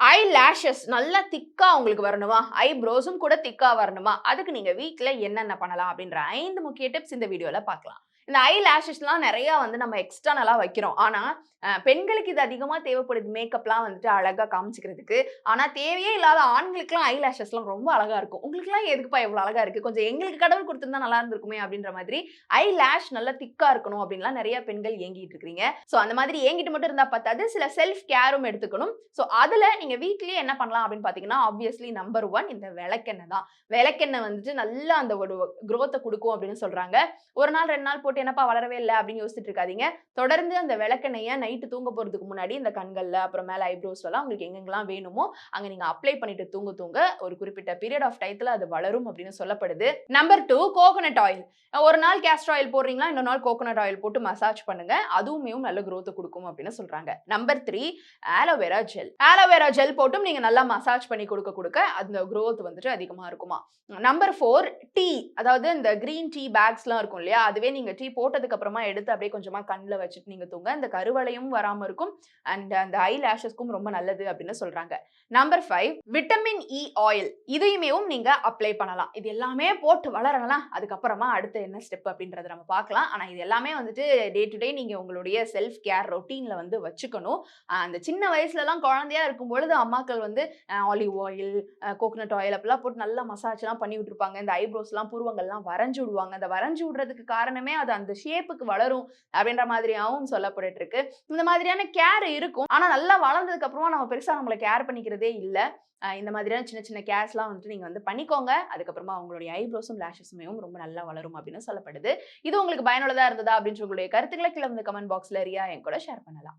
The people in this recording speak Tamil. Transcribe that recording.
ஐ லேஷஸ் நல்லா திக்காக உங்களுக்கு வரணுமா? ஐப்ரோஸும் கூட திக்காக வரணுமா? அதுக்கு நீங்கள் வீட்டில் என்னென்ன பண்ணலாம் அப்படின்ற ஐந்து முக்கிய டிப்ஸ் இந்த வீடியோவில் பார்க்கலாம். இந்த ஐ லேஷஸ்லாம் நிறையா வந்து நம்ம எக்ஸ்டர்னலாக வைக்கிறோம். ஆனால் பெண்களுக்கு இது அதிகமாக தேவைப்படுது. மேக்கப்லாம் வந்துட்டு அழகாக காமிச்சிக்கிறதுக்கு. ஆனால் தேவையே இல்லாத ஆண்களுக்குலாம் ஐ லேஷஸ்லாம் ரொம்ப அழகாக இருக்கும். உங்களுக்குலாம் எதுக்குப்பா இவ்வளோ அழகாக இருக்குது கொஞ்சம் எங்களுக்கு கடவுள் கொடுத்துருந்தா நல்லா இருந்திருக்குமே அப்படின்ற மாதிரி ஐ லேஷ் நல்லா திக்காக இருக்கணும் அப்படின்லாம் நிறைய பெண்கள் ஏங்கிட்டு இருக்கிறீங்க. ஸோ அந்த மாதிரி ஏங்கிட்டு மட்டும் இருந்தால் பார்த்தாது சில செல்ஃப் கேரும் எடுத்துக்கணும். ஸோ அதில் நீங்கள் வீட்லேயே என்ன பண்ணலாம் அப்படின்னு பார்த்தீங்கன்னா ஆப்வியஸ்லி நம்பர் ஒன் இந்த விளக்கெண்ணெய் தான். விளக்கெண்ணெய் வந்துட்டு நல்லா அந்த ஒரு குரோத்தை கொடுக்கும் அப்படின்னு சொல்கிறாங்க ஒரு நாள் ரெண்டு நாள் போட்டு என்னப்பா வளரவே இல்லை அப்படின்னு யோசிச்சுட்டு இருக்காதீங்க. தொடர்ந்து அந்த விளக்கெண்ணையை நைட்டு தூங்க போறதுக்கு முன்னாடி இந்த கண்கள்ல அப்புறம் மேல ஐப்ரோஸ்லாம் உங்களுக்கு எங்கெங்கெல்லாம் வேணுமோ அங்க நீங்க அப்ளை பண்ணிட்டு தூங்க தூங்க ஒரு குறிப்பிட்ட பீரியட் ஆஃப் டயத்துல அது வளரும் அப்படின்னு சொல்லப்படுது. நம்பர் டூ கோகோனட் ஆயில் ஒரு நாள் கேஸ்டர் ஆயில் போடுறீங்களா இன்னொரு நாள் கோகோனட் ஆயில் போட்டு மசாஜ் பண்ணுங்க. அதுவுமே நல்ல growth கொடுக்கும் அப்படின்னு சொல்றாங்க. Number three aloe vera gel aloe vera gel போட்டும் நீங்க நல்லா மசாஜ் பண்ணி கொடுக்க கொடுக்க அந்த க்ரோத் வந்துட்டு அதிகமா இருக்குமா? நம்பர் ஃபோர் டீ அதாவது இந்த கிரீன் டீ பேக்ஸ்லாம் இருக்கும் இல்லையா அதுவே நீங்க டீ போட்டதுக்கு அப்புறமா எடுத்து அப்படியே கொஞ்சமா கண்ணில் வச்சுட்டு நீங்க தூங்க. இந்த கருவளையும் வராம இருக்கும். அண்ட் அந்த ஐ லேஷஸ்க்கும் ரொம்ப நல்லது அப்படின்னு சொல்றாங்க. Number five vitamin E oil இதையுமேவும் நீங்க அப்ளை பண்ணலாம். இது எல்லாமே போட்டு வளரலாம். அதுக்கப்புறமா அடுத்து என்ன ஸ்டெப் அப்படின்றத நம்ம பார்க்கலாம். ஆனா இது எல்லாமே வந்துட்டு டே டு டே நீங்க உங்களுடைய செல்ஃப் கேர் ரொட்டீன்ல வந்து வச்சுக்கணும். அந்த சின்ன வயசுலலாம் குழந்தையா இருக்கும் பொழுது அம்மாக்கள் வந்து ஆலிவ் ஆயில் கோகனட் ஆயில் அப்படிலாம் போட்டு நல்லா மசாஜ்லாம் பண்ணி விட்டுருப்பாங்க இந்த ஐப்ரோஸ்லாம் புருவங்கள்லாம் வரைஞ்சி விடுவாங்க. அந்த வரைஞ்சி விடுறதுக்கு காரணமே அது அந்த ஷேப்புக்கு வளரும் அப்படின்ற மாதிரியாகவும் சொல்லப்பட்டு இருக்கு இந்த மாதிரியான கேர் இருக்கும். ஆனால் நல்லா வளர்ந்ததுக்கு அப்புறமா நம்ம பெருசாக நம்மளை கேர் பண்ணிக்கிறதே இல்லை. இந்த மாதிரியான சின்ன சின்ன கேர்ஸ்லாம் வந்துட்டு நீங்க வந்து பண்ணிக்கோங்க. அதுக்கப்புறமா உங்களுடைய ஐப்ரோஸும் லேஷஸுமே ரொம்ப நல்லா வளரும் அப்படின்னு சொல்லப்படுது. இது உங்களுக்கு பயனுள்ளதாக இருந்ததா அப்படின்ற உங்களுடைய கருத்துக்களை கிளம்பு வந்து கமெண்ட் பாக்ஸில் ரியா என் கூட ஷேர் பண்ணலாம்.